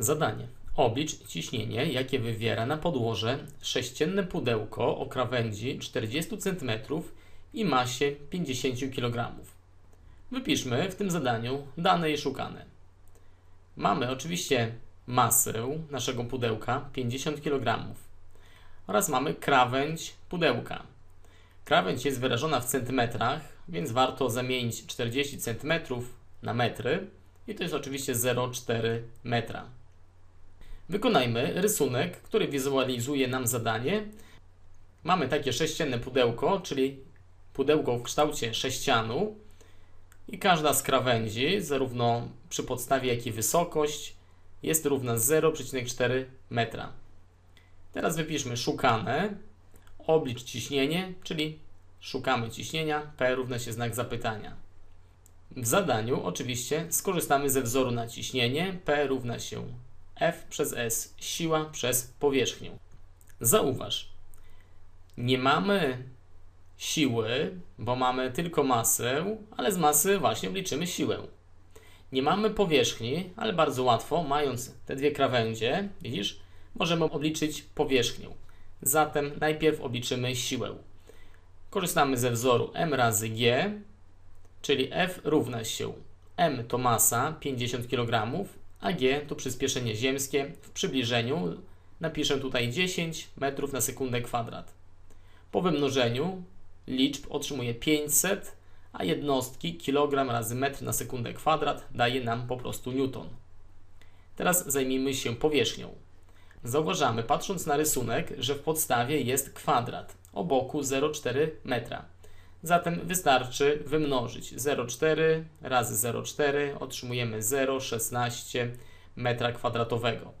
Zadanie. Oblicz ciśnienie, jakie wywiera na podłoże sześcienne pudełko o krawędzi 40 cm i masie 50 kg. Wypiszmy w tym zadaniu dane jej szukane. Mamy oczywiście masę naszego pudełka 50 kg oraz mamy krawędź pudełka. Krawędź jest wyrażona w centymetrach, więc warto zamienić 40 cm na metry i to jest oczywiście 0,4 metra. Wykonajmy rysunek, który wizualizuje nam zadanie. Mamy takie sześcienne pudełko, czyli pudełko w kształcie sześcianu i każda z krawędzi, zarówno przy podstawie, jak i wysokość, jest równa 0,4 metra. Teraz wypiszmy szukane, oblicz ciśnienie, czyli szukamy ciśnienia, P równa się znak zapytania. W zadaniu oczywiście skorzystamy ze wzoru na ciśnienie, P równa się F przez S, siła przez powierzchnię. Zauważ, nie mamy siły, bo mamy tylko masę, ale z masy właśnie obliczymy siłę. Nie mamy powierzchni, ale bardzo łatwo, mając te dwie krawędzie, widzisz, możemy obliczyć powierzchnię. Zatem najpierw obliczymy siłę. Korzystamy ze wzoru m razy g, czyli F równa się m to masa 50 kg, a g to przyspieszenie ziemskie. W przybliżeniu napiszę tutaj 10 metrów na sekundę kwadrat. Po wymnożeniu liczb otrzymuję 500, a jednostki kilogram razy metr na sekundę kwadrat daje nam po prostu newton. Teraz zajmijmy się powierzchnią. Zauważamy, patrząc na rysunek, że w podstawie jest kwadrat o boku 0,4 metra. Zatem wystarczy wymnożyć 0,4 razy 0,4, otrzymujemy 0,16 metra kwadratowego.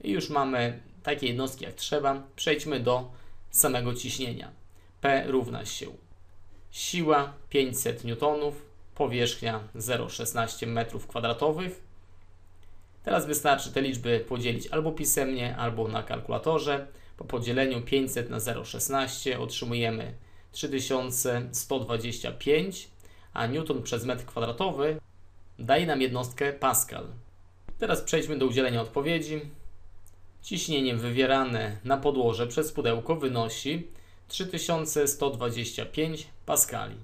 I już mamy takie jednostki jak trzeba. Przejdźmy do samego ciśnienia. P równa się siła 500 newtonów, powierzchnia 0,16 metrów kwadratowych. Teraz wystarczy te liczby podzielić albo pisemnie, albo na kalkulatorze. Po podzieleniu 500 na 0,16 otrzymujemy 3125, a newton przez metr kwadratowy daje nam jednostkę pascal. Teraz przejdźmy do udzielenia odpowiedzi. Ciśnienie wywierane na podłoże przez pudełko wynosi 3125 paskali.